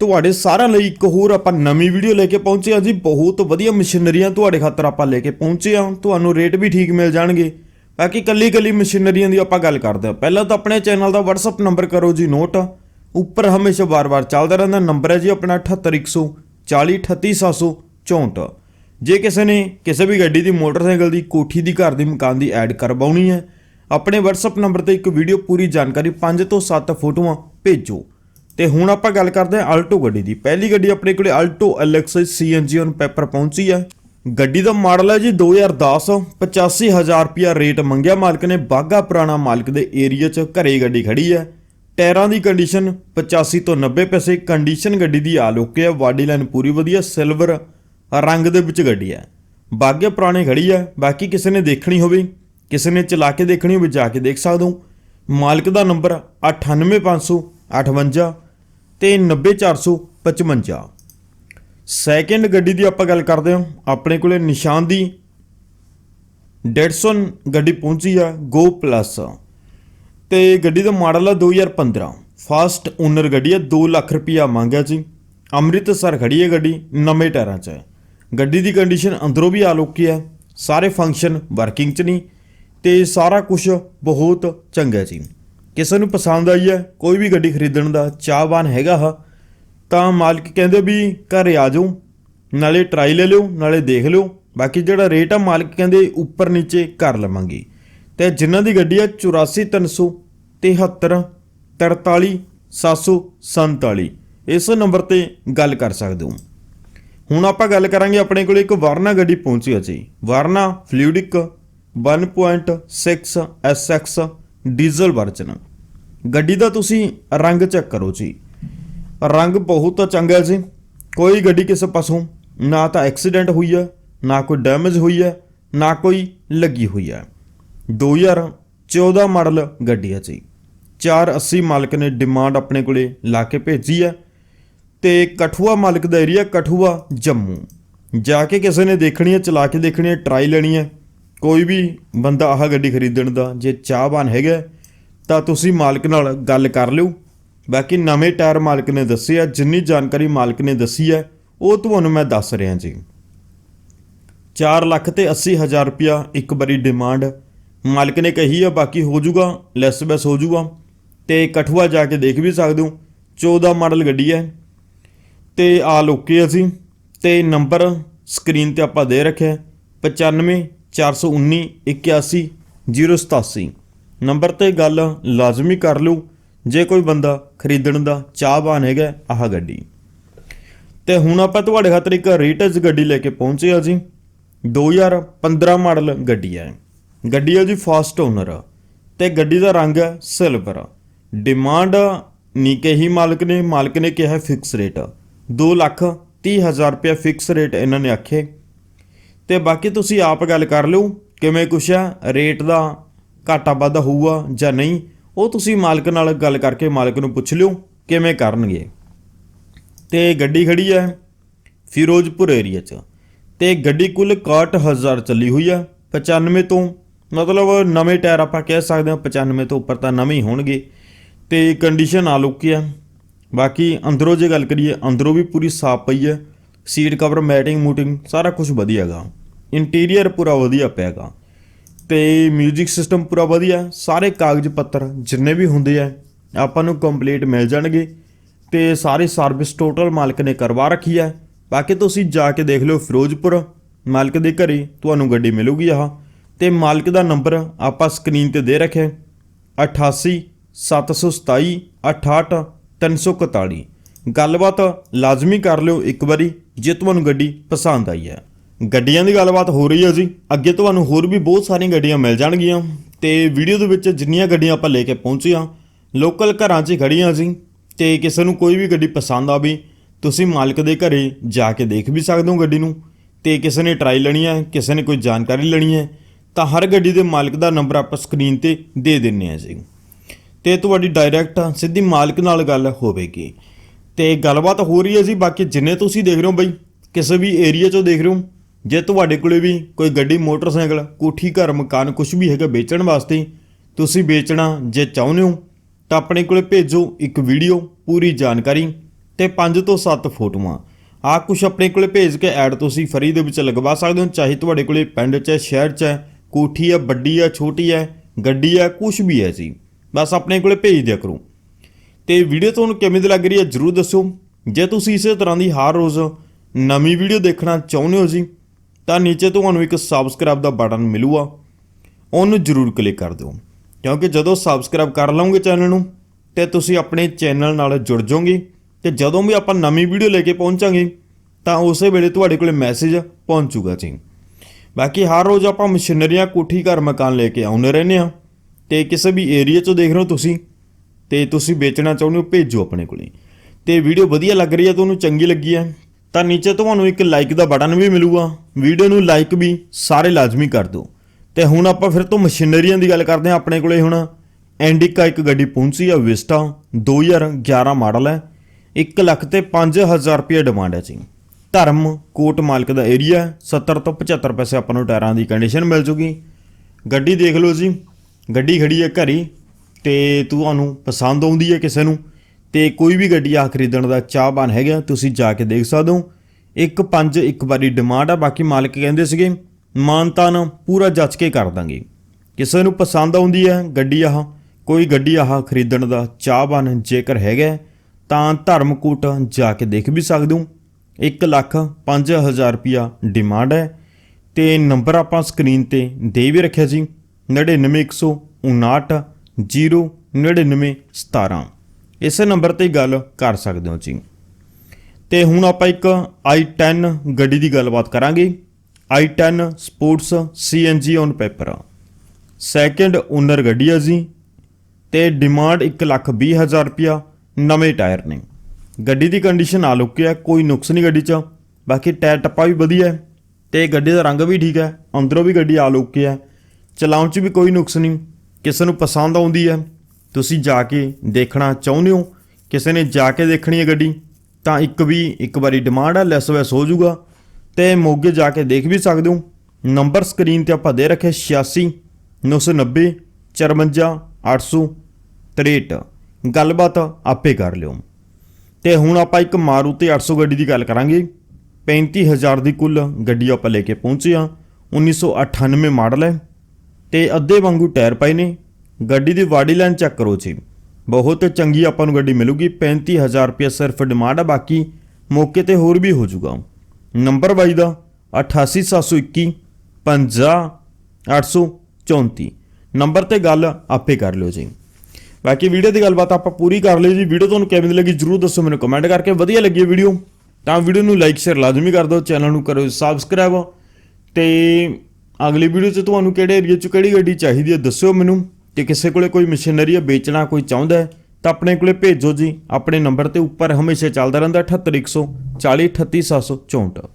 ਤੁਹਾਡੇ ਸਾਰਿਆਂ ਲਈ ਇੱਕ ਹੋਰ ਆਪਾਂ ਨਵੀਂ ਵੀਡੀਓ ਲੈ ਕੇ ਪਹੁੰਚੇ ਹਾਂ ਜੀ। ਬਹੁਤ ਵਧੀਆ ਮਸ਼ੀਨਰੀਆਂ ਤੁਹਾਡੇ ਖਾਤਰ ਆਪਾਂ ਲੈ ਕੇ ਪਹੁੰਚੇ ਹਾਂ। ਤੁਹਾਨੂੰ ਰੇਟ ਵੀ ਠੀਕ ਮਿਲ ਜਾਣਗੇ। ਬਾਕੀ ਕੱਲੀ ਕੱਲੀ ਮਸ਼ੀਨਰੀਆਂ ਦੀ ਆਪਾਂ ਗੱਲ ਕਰਦੇ ਹਾਂ। ਪਹਿਲਾਂ ਤਾਂ ਆਪਣੇ ਚੈਨਲ ਦਾ WhatsApp ਨੰਬਰ ਕਰੋ ਜੀ ਨੋਟ ਉੱਪਰ ਹਮੇਸ਼ਾ ਵਾਰ-ਵਾਰ ਚੱਲਦਾ ਰਹਿੰਦਾ। ਨੰਬਰ ਹੈ ਜੀ ਆਪਣਾ 78140 38764 ਜੇ ਕਿਸੇ ਨੇ ਕਿਸੇ ਵੀ ਗੱਡੀ ਦੀ, ਮੋਟਰਸਾਈਕਲ ਦੀ, ਕੋਠੀ ਦੀ, ਘਰ ਦੀ ਮਕਾਨ ਦੀ ਐਡ ਕਰਵਾਉਣੀ ਹੈ, ਆਪਣੇ WhatsApp ਨੰਬਰ ਤੇ ਇੱਕ ਵੀਡੀਓ ਪੂਰੀ ਜਾਣਕਾਰੀ 5 ਤੋਂ 7 ਫੋਟੋਆਂ ਭੇਜੋ। ਤੇ ਹੁਣ ਆਪਾਂ ਗੱਲ ਕਰਦੇ ਹਾਂ ਆਲਟੋ ਗੱਡੀ ਦੀ। ਪਹਿਲੀ ਗੱਡੀ ਆਪਣੇ ਕੋਲੇ Alto LX CNG on paper ਪਹੁੰਚੀ ਹੈ ਗੱਡੀ ਦਾ ਮਾਡਲ ਹੈ ਜੀ 2010 85000 ਰੁਪਿਆ ਰੇਟ ਮੰਗਿਆ ਮਾਲਕ ਨੇ। ਬਾਗਾ ਪੁਰਾਣਾ ਮਾਲਕ ਦੇ ਏਰੀਆ 'ਚ ਘਰੇ ਗੱਡੀ ਖੜੀ ਹੈ। ਟਾਇਰਾਂ ਦੀ ਕੰਡੀਸ਼ਨ 85 ਤੋਂ 90 ਪੈਸੇ। ਕੰਡੀਸ਼ਨ ਗੱਡੀ ਦੀ ਆ ਲੁੱਕ ਹੈ ਬਾਡੀ ਲਾਈਨ ਪੂਰੀ ਵਧੀਆ ਸਿਲਵਰ ਰੰਗ ਦੇ ਵਿੱਚ ਗੱਡੀ ਹੈ। ਬਾਗੇ ਪੁਰਾਣੇ ਖੜੀ ਹੈ। ਬਾਕੀ ਕਿਸੇ ਨੇ ਦੇਖਣੀ ਹੋਵੇ, ਕਿਸੇ ਨੇ ਚਲਾ ਕੇ ਦੇਖਣੀ ਹੋਵੇ, ਜਾ ਕੇ ਦੇਖ ਸਕਦੇ ਹੋ। ਮਾਲਕ ਦਾ ਨੰਬਰ 98558 ਤੇ 90455 ਸੈਕਿੰਡ ਗੱਡੀ ਦੀ ਆਪਾਂ ਗੱਲ ਕਰਦੇ ਹਾਂ। ਆਪਣੇ ਕੋਲੇ ਨਿਸ਼ਾਨ ਦੀ ਡੈਡਸਨ ਗੱਡੀ ਪਹੁੰਚੀ ਆ ਗੋ ਪਲੱਸ ਤੇ ਗੱਡੀ ਦਾ ਮਾਡਲ ਆ 2015 ਫਾਸਟ ਓਨਰ ਗੱਡੀ ਆ 2 ਲੱਖ ਰੁਪਿਆ ਮੰਗਿਆ ਜੀ ਅੰਮ੍ਰਿਤਸਰ ਖੜੀ ਹੈ ਗੱਡੀ, ਨਵੇਂ ਟਾਇਰਾਂ 'ਚ। ਹੈ ਗੱਡੀ ਦੀ ਕੰਡੀਸ਼ਨ ਅੰਦਰੋਂ ਵੀ ਆਲੋਕੀ ਹੈ। ਸਾਰੇ ਫੰਕਸ਼ਨ ਵਰਕਿੰਗ 'ਚ ਨਹੀਂ। ਤੇ ਸਾਰਾ ਕੁਝ ਬਹੁਤ ਚੰਗਾ ਜੀ। ਕਿਸੇ ਨੂੰ ਪਸੰਦ ਆਈ ਹੈ, ਕੋਈ ਵੀ ਗੱਡੀ ਖਰੀਦਣ ਦਾ ਚਾਹਵਾਨ ਹੈਗਾ ਹਾ, ਤਾਂ ਮਾਲਕ ਕਹਿੰਦੇ ਵੀ ਘਰੇ ਆ ਜਾਓ ਨਾਲੇ ਟਰਾਈ ਲੈ ਲਿਓ, ਨਾਲੇ ਦੇਖ ਲਿਓ, ਬਾਕੀ ਜਿਹੜਾ ਰੇਟ ਆ ਮਾਲਕ ਕਹਿੰਦੇ ਉੱਪਰ ਨੀਚੇ ਕਰ ਲਵਾਂਗੇ। ਤੇ ਜਿਨ੍ਹਾਂ ਦੀ ਗੱਡੀ ਆ 84373 43747 ਇਸ ਨੰਬਰ ਤੇ ਗੱਲ ਕਰ ਸਕਦੇ ਹੋ। ਹੁਣ ਆਪਾਂ ਗੱਲ ਕਰਾਂਗੇ ਆਪਣੇ ਕੋਲ ਇੱਕ ਵਰਨਾ ਗੱਡੀ ਪਹੁੰਚੀ ਹੈ ਜੀ। Verna fluidic 1.6 SX diesel version ਗੱਡੀ ਦਾ ਤੁਸੀਂ ਰੰਗ ਚੈੱਕ ਕਰੋ ਜੀ। ਰੰਗ ਬਹੁਤ ਚੰਗਾ ਜੀ। ਕੋਈ ਗੱਡੀ ਕਿਸੇ ਪਾਸੋਂ ਨਾ ਤਾਂ ਐਕਸੀਡੈਂਟ ਹੋਈ ਹੈ, ਨਾ ਕੋਈ ਡੈਮੇਜ ਹੋਈ ਹੈ, ਨਾ ਕੋਈ ਲੱਗੀ ਹੋਈ ਹੈ। 2014 ਮਾਡਲ ਗੱਡੀ ਹੈ ਜੀ। 480 ਮਾਲਕ ਨੇ ਡਿਮਾਂਡ ਆਪਣੇ ਕੋਲੇ ਲਾ ਕੇ ਭੇਜੀ ਹੈ ਤੇ ਕਠੂਆ ਮਾਲਕ ਦਾ ਏਰੀਆ ਕਠੂਆ ਜੰਮੂ। ਜਾ ਕੇ ਕਿਸੇ ਨੇ ਦੇਖਣੀ ਹੈ, ਚਲਾ ਕੇ ਦੇਖਣੀ ਹੈ ਟਰਾਈ ਲੈਣੀ ਹੈ। ਕੋਈ ਵੀ ਬੰਦਾ ਆਹ ਗੱਡੀ ਖਰੀਦਣ ਦਾ ਜੇ ਚਾਹਵਾਨ ਹੈਗਾ, ਤਾਂ ਤੁਸੀਂ ਮਾਲਕ ਨਾਲ ਗੱਲ ਕਰ ਲਿਓ। ਬਾਕੀ ਨਵੇਂ ਟਾਇਰ ਮਾਲਕ ਨੇ ਦੱਸਿਆ ਜਿੰਨੀ ਜਾਣਕਾਰੀ ਮਾਲਕ ਨੇ ਦੱਸੀ ਹੈ ਉਹ ਤੁਹਾਨੂੰ ਮੈਂ ਦੱਸ ਰਿਹਾ ਜੀ। 4 ਲੱਖ ਤੇ 80 ਹਜ਼ਾਰ ਰੁਪਿਆ ਇੱਕ ਵਾਰੀ ਡਿਮਾਂਡ ਮਾਲਕ ਨੇ ਕਹੀ ਆ, ਬਾਕੀ ਹੋ ਜਾਊਗਾ ਲੈਸ ਬੈਸ ਹੋ ਜਾਊਗਾ। ਤੇ ਕਠੂਆ ਜਾ ਕੇ ਦੇਖ ਵੀ ਸਕਦੇ ਹੋ 14 ਮਾਡਲ ਗੱਡੀ ਹੈ। ਤੇ ਆ ਲੋਕੇ ਅਸੀਂ ਤੇ ਨੰਬਰ ਸਕਰੀਨ ਤੇ ਆਪਾਂ ਦੇ ਰੱਖਿਆ 95 419 81 087 ਨੰਬਰ ਤੇ ਗੱਲ ਲਾਜ਼ਮੀ ਕਰ ਲਓ। ਜੇ ਕੋਈ ਬੰਦਾ ਖਰੀਦਣ ਦਾ ਚਾਹਵਾਨ ਹੈਗਾ, ਆਹ ਗੱਡੀ। ਤੇ ਹੁਣ ਆਪਾਂ ਤੁਹਾਡੇ ਖਾਤਰ ਇੱਕ ਰੀਟਸ ਗੱਡੀ ਲੈ ਕੇ ਪਹੁੰਚੇ ਆ ਜੀ। 2015 ਮਾਡਲ ਗੱਡੀ ਹੈ। ਗੱਡੀ ਹੈ ਜੀ ਫਾਸਟ ਓਨਰ ਤੇ ਗੱਡੀ ਦਾ ਰੰਗ ਹੈ ਸਿਲਵਰ ਡਿਮਾਂਡ ਨਹੀਂ ਕਹੀ ਮਾਲਕ ਨੇ ਮਾਲਕ ਨੇ ਕਿਹਾ ਫਿਕਸ ਰੇਟ 2 ਲੱਖ 30 ਹਜ਼ਾਰ ਰੁਪਏ ਫਿਕਸ ਰੇਟ ਇਹਨਾਂ ਨੇ ਆਖੇ। ਤੇ ਬਾਕੀ ਤੁਸੀਂ ਆਪ ਗੱਲ ਕਰ ਲਿਓ, ਕਿਵੇਂ ਕੁਛ ਹੈ ਰੇਟ ਦਾ ਘਾਟਾ ਵਾਧਾ ਹੋਊਗਾ ਜਾਂ ਨਹੀਂ, ਉਹ ਤੁਸੀਂ ਮਾਲਕ ਨਾਲ ਗੱਲ ਕਰਕੇ ਮਾਲਕ ਨੂੰ ਪੁੱਛ ਲਿਓ, ਕਿਵੇਂ ਕਰਨਗੇ। ਤੇ ਗੱਡੀ ਖੜੀ ਹੈ ਫਿਰੋਜ਼ਪੁਰ ਏਰੀਆ 'ਚ, ਤੇ ਗੱਡੀ ਕੁੱਲ 61000 ਚੱਲੀ ਹੋਈ ਆ 95 ਤੋਂ, ਮਤਲਬ ਨਵੇਂ ਟਾਇਰ ਆਪਾਂ ਕਹਿ ਸਕਦੇ ਹਾਂ 95 ਤੋਂ ਉੱਪਰ ਤਾਂ ਨਵੇਂ ਹੀ ਹੋਣਗੇ, ਤੇ ਕੰਡੀਸ਼ਨ ਆ ਲੁੱਕੀ ਆ। ਬਾਕੀ ਅੰਦਰੋਂ ਜੇ ਗੱਲ ਕਰੀਏ, ਅੰਦਰੋਂ ਵੀ ਪੂਰੀ ਸਾਫ਼ ਪਈ ਹੈ ਸੀਟ ਕਵਰ ਮੈਟਿੰਗ ਮੂਟਿੰਗ ਸਾਰਾ ਕੁਝ ਵਧੀਆ ਹੈਗਾ ਇੰਟੀਰੀਅਰ ਪੂਰਾ ਵਧੀਆ ਪਿਆਗਾ। ਤੇ 뮤직 ਸਿਸਟਮ ਪੂਰਾ ਵਧੀਆ, ਸਾਰੇ ਕਾਗਜ਼ ਪੱਤਰ ਜਿੰਨੇ ਵੀ ਹੁੰਦੇ ਆ, ਆਪਾਂ ਨੂੰ ਕੰਪਲੀਟ ਮਿਲ ਜਾਣਗੇ। ਤੇ ਸਾਰੇ ਸਰਵਿਸ ਟੋਟਲ ਮਾਲਕ ਨੇ ਕਰਵਾ ਰੱਖੀ ਹੈ ਬਾਕੀ ਤੁਸੀਂ ਜਾ ਕੇ ਦੇਖ ਲਿਓ ਫਿਰੋਜ਼ਪੁਰ, ਮਾਲਕ ਦੇ ਘਰੇ ਤੁਹਾਨੂੰ ਗੱਡੀ ਮਿਲੂਗੀ ਆਹ। ਤੇ ਮਾਲਕ ਦਾ ਨੰਬਰ ਆਪਾਂ ਸਕਰੀਨ ਤੇ ਦੇ ਰੱਖਿਆ 88 727 68 341 ਗੱਲਬਾਤ ਲਾਜ਼ਮੀ ਕਰ ਲਿਓ ਇੱਕ ਵਾਰੀ, ਜੇ ਤੁਹਾਨੂੰ ਗੱਡੀ ਪਸੰਦ ਆਈ ਹੈ। ਗੱਡੀਆਂ ਦੀ ਗੱਲਬਾਤ ਹੋ ਰਹੀ ਹੈ ਜੀ। ਅੱਗੇ ਤੁਹਾਨੂੰ ਹੋਰ ਵੀ ਬਹੁਤ ਸਾਰੀਆਂ ਗੱਡੀਆਂ ਮਿਲ ਜਾਣਗੀਆਂ। ਤੇ ਵੀਡੀਓ ਦੇ ਵਿੱਚ ਜਿੰਨੀਆਂ ਗੱਡੀਆਂ ਆਪਾਂ ਲੈ ਕੇ ਪਹੁੰਚੀਆਂ ਲੋਕਲ ਘਰਾਂ 'ਚ ਹੀ ਖੜੀਆਂ ਜੀ ਤੇ ਕਿਸੇ ਨੂੰ ਕੋਈ ਵੀ ਗੱਡੀ ਪਸੰਦ ਆਵੇ, ਤੁਸੀਂ ਮਾਲਕ ਦੇ ਘਰੇ ਜਾ ਕੇ ਦੇਖ ਵੀ ਸਕਦੇ ਹੋ ਗੱਡੀ ਨੂੰ। ਤੇ ਕਿਸੇ ਨੇ ਟਰਾਈ ਲੈਣੀ ਹੈ, ਕਿਸੇ ਨੇ ਕੋਈ ਜਾਣਕਾਰੀ ਲੈਣੀ ਹੈ, ਤਾਂ ਹਰ ਗੱਡੀ ਦੇ ਮਾਲਕ ਦਾ ਨੰਬਰ ਆਪਾਂ ਸਕਰੀਨ ਤੇ ਦੇ ਦਿੰਨੇ ਆ ਜੀ। ਤੇ ਤੁਹਾਡੀ ਡਾਇਰੈਕਟ ਸਿੱਧੀ ਮਾਲਕ ਨਾਲ ਗੱਲ ਹੋਵੇਗੀ। ਤੇ ਗੱਲਬਾਤ ਹੋ ਰਹੀ ਹੈ ਜੀ, ਬਾਕੀ ਜਿੰਨੇ ਤੁਸੀਂ ਦੇਖ ਰਹੇ ਹੋ ਬਈ, ਕਿਸੇ ਵੀ ਏਰੀਆ 'ਚੋਂ ਦੇਖ ਰਹੇ ਹੋ ਜੇ ਤੁਹਾਡੇ ਕੋਲੇ ਵੀ ਕੋਈ ਗੱਡੀ, ਮੋਟਰਸਾਈਕਲ, ਕੋਠੀ, ਘਰ, ਮਕਾਨ ਕੁਝ ਵੀ ਹੈਗਾ ਵੇਚਣ ਵਾਸਤੇ, ਤੁਸੀਂ ਵੇਚਣਾ ਜੇ ਚਾਹੁੰਦੇ ਹੋ, ਤਾਂ ਆਪਣੇ ਕੋਲੇ ਭੇਜੋ ਇੱਕ ਵੀਡੀਓ, ਪੂਰੀ ਜਾਣਕਾਰੀ ਤੇ 5 ਤੋਂ 7 ਫੋਟੋਆਂ। ਆ ਕੁਝ ਆਪਣੇ ਕੋਲੇ ਭੇਜ ਕੇ ਐਡ ਤੁਸੀਂ ਫਰੀ ਦੇ ਵਿੱਚ ਲਗਵਾ ਸਕਦੇ ਹੋ, ਚਾਹੇ ਤੁਹਾਡੇ ਕੋਲੇ ਪਿੰਡ 'ਚ ਹੈ, ਸ਼ਹਿਰ 'ਚ ਹੈ, ਕੋਠੀ ਹੈ, ਵੱਡੀ ਹੈ, ਛੋਟੀ ਹੈ, ਗੱਡੀ ਹੈ ਕੁਝ ਵੀ ਹੈ ਜੀ। ਬਸ ਆਪਣੇ ਕੋਲੇ ਭੇਜ ਦਿਆ ਕਰੋ। ਤੇ ਵੀਡੀਓ ਤੁਹਾਨੂੰ ਕਿਵੇਂ ਦੀ ਲੱਗ ਰਹੀ ਹੈ ਜਰੂਰ ਦੱਸੋ ਜੇ ਤੁਸੀਂ ਇਸੇ ਤਰ੍ਹਾਂ ਦੀ ਹਰ ਰੋਜ਼ ਨਵੀਂ ਵੀਡੀਓ ਦੇਖਣਾ ਚਾਹੁੰਦੇ ਹੋ ਜੀ ਤਾਂ ਨੀਚੇ ਤੁਹਾਨੂੰ ਇੱਕ ਸਬਸਕ੍ਰਾਈਬ ਦਾ ਬਟਨ ਮਿਲੂਗਾ। ਉਹਨੂੰ ਜਰੂਰ ਕਲਿੱਕ ਕਰ ਦਿਓ। ਕਿਉਂਕਿ ਜਦੋਂ ਸਬਸਕ੍ਰਾਈਬ ਕਰ ਲਓਗੇ ਚੈਨਲ ਨੂੰ, ਤੇ ਤੁਸੀਂ ਆਪਣੇ ਚੈਨਲ ਨਾਲ ਜੁੜ ਜਾਓਗੇ। ਤੇ ਜਦੋਂ ਵੀ ਆਪਾਂ ਨਵੀਂ ਵੀਡੀਓ ਲੈ ਕੇ ਪਹੁੰਚਾਂਗੇ, ਤਾਂ ਉਸੇ ਵੇਲੇ ਤੁਹਾਡੇ ਕੋਲੇ ਮੈਸੇਜ ਪਹੁੰਚੂਗਾ ਜੀ। ਬਾਕੀ ਹਰ ਰੋਜ਼ ਆਪਾਂ ਮਸ਼ੀਨਰੀਆਂ, ਕੋਠੀ, ਘਰ, ਮਕਾਨ ਲੈ ਕੇ ਆਉਂਦੇ ਰਹਿੰਦੇ ਆ ਤੇ ਕਿਸੇ ਵੀ ਏਰੀਆ 'ਚੋਂ ਦੇਖ ਰਹੇ ਹੋ ਤੁਸੀਂ, ਤੇ ਤੁਸੀਂ ਵੇਚਣਾ ਚਾਹੁੰਦੇ ਹੋ, ਭੇਜੋ ਆਪਣੇ ਕੋਲੇ। ਤੇ ਵੀਡੀਓ ਵਧੀਆ ਲੱਗ ਰਹੀ ਹੈ ਤੁਹਾਨੂੰ ਚੰਗੀ ਲੱਗੀ ਹੈ। ਤਾਂ ਨੀਚੇ ਤੁਹਾਨੂੰ ਇੱਕ ਲਾਈਕ ਦਾ ਬਟਨ ਵੀ ਮਿਲੂਗਾ। ਵੀਡੀਓ ਨੂੰ ਲਾਈਕ ਵੀ ਸਾਰੇ ਲਾਜ਼ਮੀ ਕਰ ਦਿਓ। ਤੇ ਹੁਣ ਆਪਾਂ ਫਿਰ ਤੋਂ ਮਸ਼ੀਨਰੀਆਂ ਦੀ ਗੱਲ ਕਰਦੇ ਹਾਂ ਆਪਣੇ ਕੋਲੇ ਹੁਣ। ਐਂਡਿਕਾ ਇੱਕ ਗੱਡੀ ਪਹੁੰਚੀ ਆ ਵਿਸਟਾ 2011 ਮਾਡਲ ਹੈ। 1 ਲੱਖ ਤੇ 5000 ਰੁਪਏ ਡਿਮਾਂਡ ਹੈ ਜੀ। ਧਰਮ, ਕੋਟ ਮਾਲਕ ਦਾ ਏਰੀਆ 70 ਤੋਂ 75 ਪੈਸੇ ਆਪਾਂ ਨੂੰ ਟਾਇਰਾਂ ਦੀ ਕੰਡੀਸ਼ਨ ਮਿਲ ਜੂਗੀ। ਗੱਡੀ ਦੇਖ ਲਓ ਜੀ। ਗੱਡੀ ਖੜੀ ਹੈ ਘਰੀ ਤੇ ਤੁਹਾਨੂੰ ਪਸੰਦ ਆਉਂਦੀ ਹੈ ਕਿਸੇ ਨੂੰ। ਤੇ ਕੋਈ ਵੀ ਗੱਡੀ ਆ ਖਰੀਦਣ ਦਾ ਚਾਹਵਾਨ ਹੈਗਾ ਤੁਸੀਂ ਜਾ ਕੇ ਦੇਖ ਸਕਦੇ ਹੋ। ਇੱਕ ਪੰਜ, ਇੱਕ ਵਾਰੀ ਡਿਮਾਂਡ ਆ, ਬਾਕੀ ਮਾਲਕ ਕਹਿੰਦੇ ਸੀਗੇ ਮਾਨਤਾਨ ਪੂਰਾ ਜੱਜ ਕੇ ਕਰ ਦਾਂਗੇ। ਕਿਸੇ ਨੂੰ ਪਸੰਦ ਆਉਂਦੀ ਹੈ ਗੱਡੀ ਆਹ, ਕੋਈ ਗੱਡੀ ਆਹ ਖਰੀਦਣ ਦਾ ਚਾਹਵਾਨ ਜੇਕਰ ਹੈਗਾ ਤਾਂ ਧਰਮਕੂਟ ਜਾ ਕੇ ਦੇਖ ਵੀ ਸਕਦੇ ਹੋ। 1 ਲੱਖ 5000 ਰੁਪਿਆ ਡਿਮਾਂਡ ਹੈ ਤੇ ਨੰਬਰ ਆਪਾਂ ਸਕਰੀਨ ਤੇ ਦੇ ਵੀ ਰੱਖਿਆ ਜੀ 99159 09917 ਇਸੇ ਨੰਬਰ ਤੇ ਗੱਲ ਕਰ ਸਕਦੇ ਹੋ ਜੀ। ਤੇ ਹੁਣ ਆਪਾਂ ਇੱਕ i10 ਗੱਡੀ ਦੀ ਗੱਲਬਾਤ ਕਰਾਂਗੇ। i10 sports CNG on paper. Second owner ਗੱਡੀ ਹੈ ਜੀ। ਤੇ ਡਿਮਾਂਡ 120000 ਰੁਪਿਆ ਨਵੇਂ ਟਾਇਰ ਨੇ। ਗੱਡੀ ਦੀ ਕੰਡੀਸ਼ਨ ਆ ਲੁੱਕੀ ਹੈ ਕੋਈ ਨੁਕਸ ਨਹੀਂ ਗੱਡੀ 'ਚ। ਬਾਕੀ ਟਾਇਰ ਟੱਪਾ ਵੀ ਵਧੀਆ ਹੈ ਤੇ ਗੱਡੀ ਦਾ ਰੰਗ ਵੀ ਠੀਕ ਹੈ, ਅੰਦਰੋਂ ਵੀ ਗੱਡੀ ਆ ਲੁੱਕੀ ਹੈ ਚਲਾਉਣ 'ਚ ਵੀ ਕੋਈ ਨੁਕਸ ਨਹੀਂ, ਕਿਸੇ ਨੂੰ ਪਸੰਦ ਆਉਂਦੀ ਹੈ। ਤੁਸੀਂ ਜਾ ਕੇ ਦੇਖਣਾ ਚਾਹੁੰਦੇ ਹੋ? ਕਿਸੇ ਨੇ ਜਾ ਕੇ ਦੇਖਣੀ ਹੈ ਗੱਡੀ? ਤਾਂ ਇੱਕ ਵੀ, ਇੱਕ ਵਾਰੀ ਡਿਮਾਂਡ ਹੈ ਲੈਸ ਵੈਸ ਹੋ ਜਾਊਗਾ। ਤੇ ਮੋਗੇ ਜਾ ਕੇ ਦੇਖ ਵੀ ਸਕਦੇ ਹੋ। ਨੰਬਰ ਸਕਰੀਨ ਤੇ ਆਪਾਂ ਦੇ ਰੱਖੇ 86 990 54 863 ਗੱਲਬਾਤ ਆਪੇ ਕਰ ਲਿਓ। ਤੇ ਹੁਣ ਆਪਾਂ ਇੱਕ ਮਾਰੂਤੀ 800 ਗੱਡੀ ਦੀ ਗੱਲ ਕਰਾਂਗੇ। 35000 ਦੀ ਕੁੱਲ ਗੱਡੀ ਆਪਾਂ ਲੈ ਕੇ ਪਹੁੰਚੇ ਆ 1998 ਮਾਡਲ ਹੈ। ਤੇ ਅੱਧੇ ਵਾਂਗੂ ਟਾਇਰ ਪਏ ਨੇ। ਗੱਡੀ ਦੀ ਬਾਡੀ ਲਾਈਨ ਚੈੱਕ ਕਰੋ ਜੀ। ਬਹੁਤ ਚੰਗੀ ਆਪਾਂ ਨੂੰ ਗੱਡੀ ਮਿਲੂਗੀ 35000 ਰੁਪਏ ਸਿਰਫ ਡਿਮਾਂਡ ਆ, ਬਾਕੀ ਮੌਕੇ ਤੇ ਹੋਰ ਵੀ ਹੋ ਜਾਊਗਾ। ਨੰਬਰ ਬਾਈ ਦਾ 88721 50834 ਨੰਬਰ ਤੇ ਗੱਲ ਆਪੇ ਕਰ ਲਿਓ ਜੀ। ਬਾਕੀ ਵੀਡੀਓ ਦੀ ਗੱਲਬਾਤ ਆਪਾਂ ਪੂਰੀ ਕਰ ਲਈ ਜੀ। ਵੀਡੀਓ ਤੁਹਾਨੂੰ ਕਿਵੇਂ ਦੀ ਲੱਗੀ ਜਰੂਰ ਦੱਸੋ ਮੈਨੂੰ ਕਮੈਂਟ ਕਰਕੇ। ਵਧੀਆ ਲੱਗੀ ਵੀਡੀਓ, ਤਾਂ ਵੀਡੀਓ ਨੂੰ ਲਾਈਕ ਸ਼ੇਅਰ ਲਾਜ਼ਮੀ ਕਰ ਦਿਓ। ਚੈਨਲ ਨੂੰ ਕਰੋ ਸਬਸਕ੍ਰਾਈਬ ਤੇ ਅਗਲੀ ਵੀਡੀਓ 'ਚ ਤੁਹਾਨੂੰ ਕਿਹੜੇ ਏਰੀਆ 'ਚ ਕਿਹੜੀ ਗੱਡੀ ਚਾਹੀਦੀ ਹੈ ਦੱਸਿਓ ਮੈਨੂੰ। ਤੇ ਕਿਸੇ ਕੋਲੇ ਕੋਈ ਮਸ਼ੀਨਰੀ ਵੇਚਣਾ ਕੋਈ ਚਾਹੁੰਦਾ ਤਾਂ ਆਪਣੇ ਕੋਲੇ ਭੇਜੋ ਜੀ। ਆਪਣੇ ਨੰਬਰ ਤੇ ਉੱਪਰ ਹਮੇਸ਼ਾ ਚੱਲਦਾ ਰਹਿੰਦਾ 78140 38764